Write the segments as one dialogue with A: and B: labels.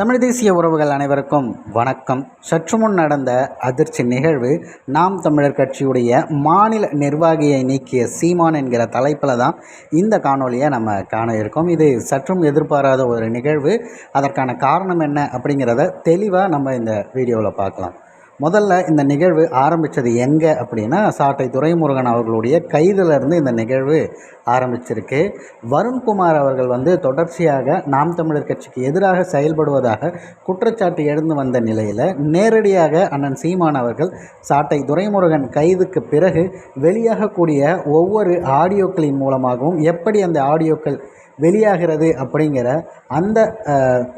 A: தமிழ் தேசிய உறவுகள் அனைவருக்கும் வணக்கம். சற்று முன் நடந்த அதிர்ச்சி நிகழ்வு நாம் தமிழர் கட்சியுடைய மாநில நிர்வாகியை நீக்கிய சீமான் என்கிற தலைப்பில் தான் இந்த காணொலியை நம்ம காண இருக்கோம். இது சற்றும் எதிர்பாராத ஒரு நிகழ்வு. அதற்கான காரணம் என்ன அப்படிங்கிறத தெளிவாக நம்ம இந்த வீடியோவில் பார்க்கலாம். முதல்ல இந்த நிகழ்வு ஆரம்பித்தது எங்கே அப்படின்னா சாட்டை துரைமுருகன் அவர்களுடைய கைதிலிருந்து இந்த நிகழ்வு ஆரம்பிச்சிருக்கு. வருண்குமார் அவர்கள் வந்து தொடர்ச்சியாக நாம் தமிழர் கட்சிக்கு எதிராக செயல்படுவதாக குற்றச்சாட்டு எழுந்து வந்த நிலையில் நேரடியாக அண்ணன் சீமான் அவர்கள் சாட்டை துரைமுருகன் கைதுக்கு பிறகு வெளியாகக்கூடிய ஒவ்வொரு ஆடியோக்களின் மூலமாகவும் எப்படி அந்த ஆடியோக்கள் வெளியாகிறது அப்படிங்கிற அந்த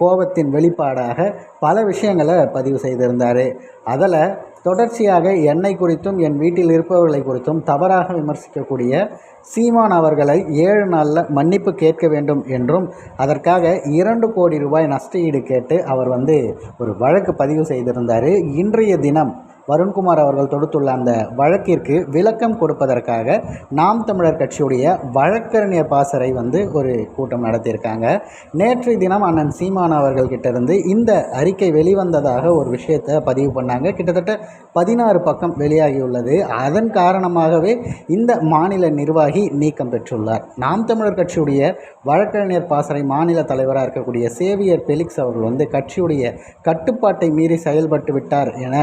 A: கோபத்தின் வெளிப்பாடாக பல விஷயங்களை பதிவு செய்திருந்தார். அதில் தொடர்ச்சியாக என்னை குறித்தும் என் வீட்டில் இருப்பவர்களை குறித்தும் தவறாக விமர்சிக்கக்கூடிய சீமான் அவர்களை ஏழு நாளில் மன்னிப்பு கேட்க வேண்டும் என்றும் அதற்காக இரண்டு கோடி ரூபாய் நஷ்ட ஈடு கேட்டு அவர் வந்து ஒரு வழக்கு பதிவு செய்திருந்தார். இன்றைய தினம் வருண்குமார் அவர்கள் தொடுத்துள்ள அந்த வழக்கிற்கு விளக்கம் கொடுப்பதற்காக நாம் தமிழர் கட்சியுடைய வழக்கறிஞர் பாசறை வந்து ஒரு கூட்டம் நடத்தியிருக்காங்க. நேற்று தினம் அண்ணன் சீமான் அவர்கள்கிட்ட இருந்து இந்த அறிக்கை வெளிவந்ததாக ஒரு விஷயத்தை பதிவு பண்ணாங்க. கிட்டத்தட்ட பதினாறு பக்கம் வெளியாகியுள்ளது. அதன் காரணமாகவே இந்த மாநில நிர்வாகி நீக்கம் பெற்றுள்ளார். நாம் தமிழர் கட்சியுடைய வழக்கறிஞர் பாசறை மாநில தலைவராக இருக்கக்கூடிய சேவியர் பெலிக்ஸ் அவர்கள் வந்து கட்சியுடைய கட்டுப்பாட்டை மீறி செயல்பட்டு விட்டார் என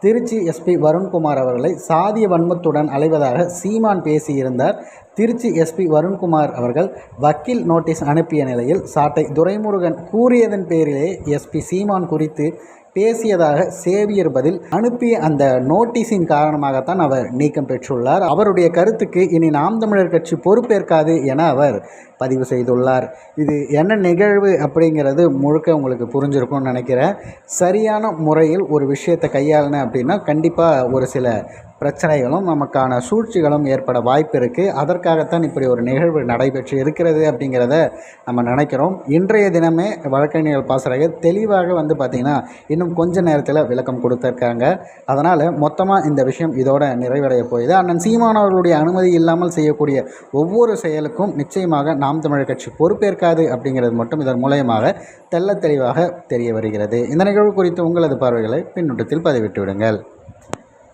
A: திருச்சி எஸ்பி வருண்குமார் அவர்களை சாதிய வன்மத்துடன் அலைவதாக சீமான் பேசியிருந்தார். திருச்சி எஸ்பி வருண்குமார் அவர்கள் வக்கீல் நோட்டீஸ் அனுப்பிய நிலையில் சாட்டை துரைமுருகன் கூறியதன் பேரிலே எஸ்பி சீமான் குறித்து பேசியதாக சேவியர் பதில் அனுப்பிய அந்த நோட்டீஸின் காரணமாகத்தான் அவர் நீக்கம் பெற்றுள்ளார். அவருடைய கருத்துக்கு இனி நாம் தமிழர் கட்சி பொறுப்பேற்காது என அவர் பதிவு செய்துள்ளார். இது என்ன நிகழ்வு அப்படிங்கிறது முழுக்க உங்களுக்கு புரிஞ்சிருக்கும்னு நினைக்கிறேன். சரியான முறையில் ஒரு விஷயத்தை கையாளின அப்படின்னா கண்டிப்பாக ஒரு சில பிரச்சனைகளும் நமக்கான சூழ்ச்சிகளும் ஏற்பட வாய்ப்பு இருக்குது அதற்காகத்தான் இப்படி ஒரு நிகழ்வு நடைபெற்று இருக்கிறது அப்படிங்கிறத நம்ம நினைக்கிறோம். இன்றைய தினமே வழக்கறிஞர்கள் பாசறையர் தெளிவாக வந்து பார்த்திங்கன்னா இன்னும் கொஞ்ச நேரத்தில் விளக்கம் கொடுத்துருக்காங்க. அதனால் மொத்தமாக இந்த விஷயம் இதோட நிறைவடைய போகுது. அண்ணன் சீமான் அவர்களுடைய அனுமதி இல்லாமல் செய்யக்கூடிய ஒவ்வொரு செயலுக்கும் நிச்சயமாக நாம் தமிழர் கட்சி பொறுப்பேற்காது அப்படிங்கிறது மட்டும் இதன் மூலயமாக தெள்ள தெளிவாக தெரிய வருகிறது. இந்த நிகழ்வு குறித்து உங்களது பார்வைகளை பின்னூட்டத்தில் பதிவிட்டு விடுங்கள்.